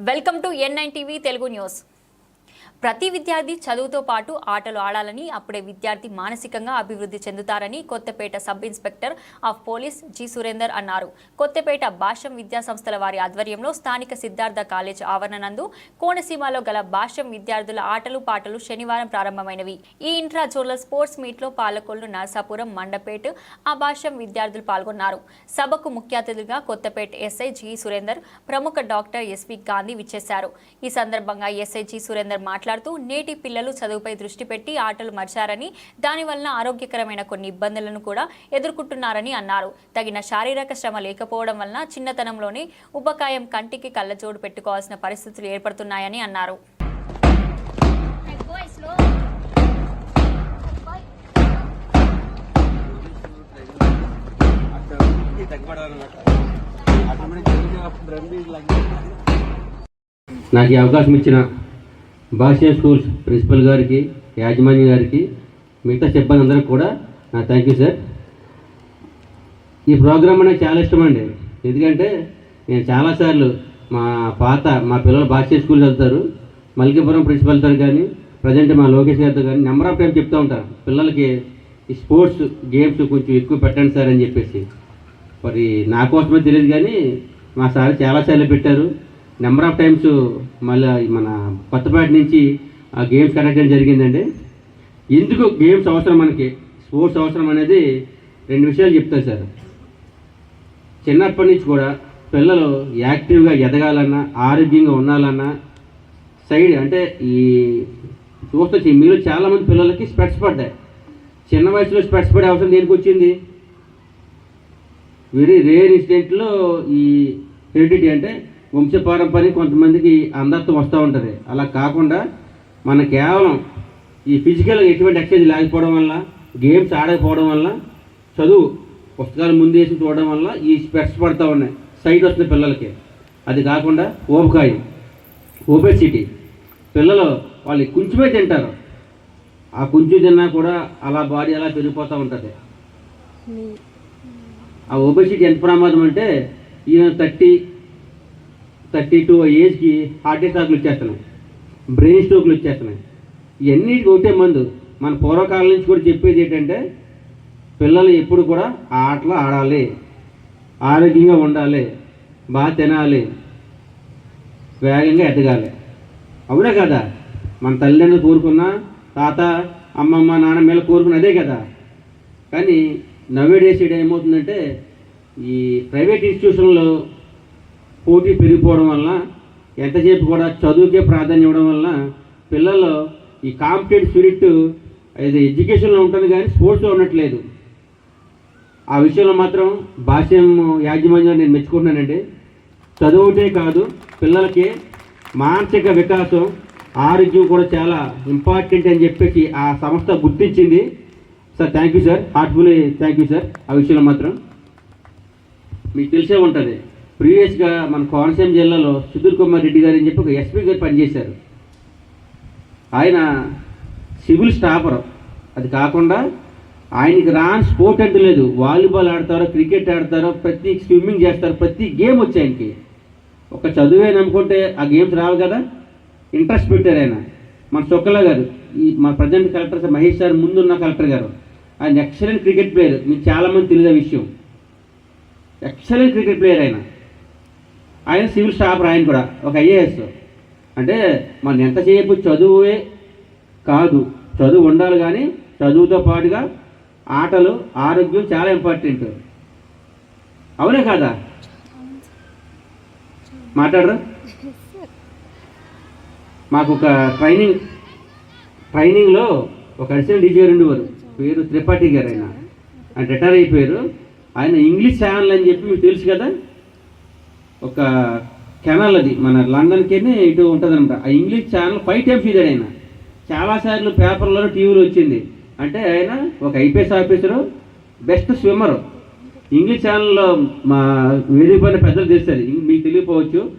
welcome to N nine TV Telugu news ప్రతి విద్యార్థి చదువుతో పాటు ఆటలు ఆడాలని అప్పుడే విద్యార్థి మానసికంగా అభివృద్ధి చెందుతారని Kothapeta sub inspector of police G Surender అన్నారు. కొత్తపేట భాష్యం విద్యా సంస్థల వారి ఆధ్వర్యంలో స్థానిక సిద్ధార్థ కాలేజ్ ఆవరణ నందు కోనసీమలో గల భాష్యం విద్యార్థుల ఆటలు పాటలు శనివారం ప్రారంభమైనవి. ఈ ఇంట్రా జోనల్ స్పోర్ట్స్ మీట్లో పాలకొల్లు నరసాపురం మండపేట ఆ భాష్యం విద్యార్థులు పాల్గొన్నారు. సభకు ముఖ్య అతిథులుగా కొత్తపేట ఎస్ఐ జి సురేందర్ ప్రముఖ డాక్టర్ ఎస్వి గాంధీ విచ్చేశారు. ఈ సందర్భంగా ఎస్ఐ జి సురేందర్ మాట్లాడుతూ నేటి పిల్లలు చదువుపై దృష్టి పెట్టి ఆటలు మర్చారని దానివల్ల ఆరోగ్యకరమైన కొన్ని ఇబ్బందులను కూడా ఎదుర్కొంటున్నారని అన్నారు. తగిన శారీరక శ్రమ లేకపోవడం వలన చిన్నతనంలోనే ఉపకాయం కంటికి కళ్ళజోడు పెట్టుకోవాల్సిన పరిస్థితులు ఏర్పడుతున్నాయని అన్నారు. నాకు ఈ అవకాశం ఇచ్చిన భాషా స్కూల్స్ ప్రిన్సిపల్ గారికి యాజమాన్య గారికి మిగతా సిబ్బంది అందరికి కూడా నా థ్యాంక్ యూ సార్ ఈ ప్రోగ్రామ్ అనేది చాలా ఇష్టం అండి. ఎందుకంటే నేను చాలాసార్లు మా పాత మా పిల్లలు భాషా స్కూల్ వెళ్తారు. మల్కీపురం ప్రిన్సిపల్తో కానీ ప్రజెంట్ మా లోకేష్ గారితో కానీ నెంబర్ ఆఫ్ టైం చెప్తూ ఉంటాను పిల్లలకి ఈ స్పోర్ట్స్ గేమ్స్ కొంచెం ఎక్కువ పెట్టండి సార్ అని చెప్పేసి. మరి నా కోసమే తెలియదు కానీ మా సార్ చాలాసార్లు పెట్టారు. నెంబర్ ఆఫ్ టైమ్స్ మళ్ళీ మన కొత్తపేట నుంచి ఆ గేమ్స్ కండక్ట్ చేయడం జరిగిందండి. ఎందుకు గేమ్స్ అవసరం మనకి? స్పోర్ట్స్ అవసరం అనేది రెండు విషయాలు చెప్తాను సార్. చిన్నప్పటి నుంచి కూడా పిల్లలు యాక్టివ్గా ఎదగాలన్నా ఆరోగ్యంగా ఉండాలన్నా సైడ్ అంటే ఈ చూస్తే మీరు చాలామంది పిల్లలకి స్పెట్స్ పడ్డాయి. చిన్న వయసులో స్పెట్స్ పడే అవసరం దేనికి వచ్చింది? వెరీ రేర్ ఇన్సిడెంట్లో ఈ హెరిడిటీ అంటే వంశపారంపర్యం కొంతమందికి అందత్వం వస్తూ ఉంటుంది. అలా కాకుండా మన కేవలం ఈ ఫిజికల్ ఎటువంటి ఎక్సర్సైజ్ లేకపోవడం వల్ల గేమ్స్ ఆడకపోవడం వల్ల చదువు పుస్తకాలు ముందేసి చూడడం వల్ల ఈ స్పెట్స్ పడుతూ ఉన్నాయి. సైట్ వస్తుంది పిల్లలకి. అది కాకుండా ఓబకాయి ఓబెసిటీ పిల్లలు వాళ్ళు కొంచెమే తింటారు. ఆ కొంచెం తిన్నా కూడా అలా బాడీ అలా పెరిగిపోతూ ఉంటుంది. ఆ ఒబెసిటీ ఎంత ప్రమాదం అంటే ఈయన థర్టీ థర్టీ టూ ఏజ్కి హార్ట్ అటాక్లు వచ్చేస్తున్నాయి. బ్రెయిన్ స్ట్రోక్లు వచ్చేస్తున్నాయి. ఇవన్నీ ఒకటే మందు. మన పూర్వకాలం నుంచి కూడా చెప్పేది ఏంటంటే పిల్లలు ఎప్పుడు కూడా ఆటలు ఆడాలి. ఆరోగ్యంగా ఉండాలి. బాగా తినాలి. వేగంగా ఎదగాలి. అవునా కదా? మన తల్లిదండ్రులు కోరుకున్న తాత అమ్మమ్మ నాన్న మీద కోరుకున్న అదే కదా? కానీ నవ్వేడేసేడు ఏమవుతుందంటే ఈ ప్రైవేట్ ఇన్స్టిట్యూషన్లో పోటీ పెరిగిపోవడం వల్ల ఎంతసేపు కూడా చదువుకే ప్రాధాన్యం ఇవ్వడం వల్ల పిల్లల్లో ఈ కాంపిటేటివ్ స్పిరిట్ ఇది ఎడ్యుకేషన్లో ఉంటుంది కానీ స్పోర్ట్స్లో ఉండట్లేదు. ఆ విషయంలో మాత్రం భాష్యం యాజమాన్యం నేను మెచ్చుకుంటున్నానండి. చదువుటే కాదు పిల్లలకి మానసిక వికాసం ఆరోగ్యం కూడా చాలా ఇంపార్టెంట్ అని చెప్పేసి ఆ సంస్థ గుర్తించింది. Sir thank you sir heartfully thank you sir ఆ విషయంలో మాత్రం మీకు తెలిసే ఉంటుంది. ప్రీవియస్గా మన కోనసీమ జిల్లాలో సుధీర్ కుమార్ రెడ్డి గారు అని చెప్పి ఒక ఎస్పీ గారు పనిచేశారు. ఆయన సివిల్ స్టాపర్ అది కాకుండా ఆయనకి రాని స్పోర్ట్ అంటూ లేదు. వాలీబాల్ ఆడతారో క్రికెట్ ఆడతారో ప్రతి స్విమ్మింగ్ చేస్తారు. ప్రతి గేమ్ వచ్చి ఆయనకి. ఒక చదువే నమ్ముకుంటే ఆ గేమ్స్ రావు కదా. ఇంట్రెస్ట్ పెట్టారు ఆయన. మన చొక్కల గారు ఈ మన present collector sir Mahesh sir ముందున్న కలెక్టర్ గారు. ఆయన ఎక్సలెంట్ క్రికెట్ ప్లేయర్. మీకు చాలామంది తెలియదు ఆ విషయం. ఎక్సలెంట్ క్రికెట్ ప్లేయర్ ఆయన. ఆయన సివిల్ స్టాఫ్ ఆయన కూడా ఒక ఐఏఎస్. అంటే మన ఎంతసేపు చదువే కాదు. చదువు ఉండాలి కానీ చదువుతో పాటుగా ఆటలు ఆరోగ్యం చాలా ఇంపార్టెంట్. అవునే కాదా? మాట్లాడరు? మాకు ఒక ట్రైనింగ్ ట్రైనింగ్లో ఒక అడిషనల్ డీజే ఉండేవారు. పేరు త్రిపాఠి గారు ఆయన. ఆయన రిటైర్ అయిపోయారు. ఆయన ఇంగ్లీష్ ఛానల్ అని చెప్పి మీకు తెలుసు కదా? ఒక కెనాల్ అది. మన లండన్కేనే ఇటు ఉంటుంది ఆ ఇంగ్లీష్ ఛానల్ ఫైవ్ టైమ్స్ ఫీజర్ ఆయన చాలాసార్లు పేపర్లలో టీవీలో వచ్చింది. అంటే ఆయన ఒక ఐపీఎస్ ఆఫీసరు బెస్ట్ స్విమ్మర్ ఇంగ్లీష్ ఛానల్లో మా వేదిక పైన పెద్దలు చేస్తారు మీకు తెలియకపోవచ్చు.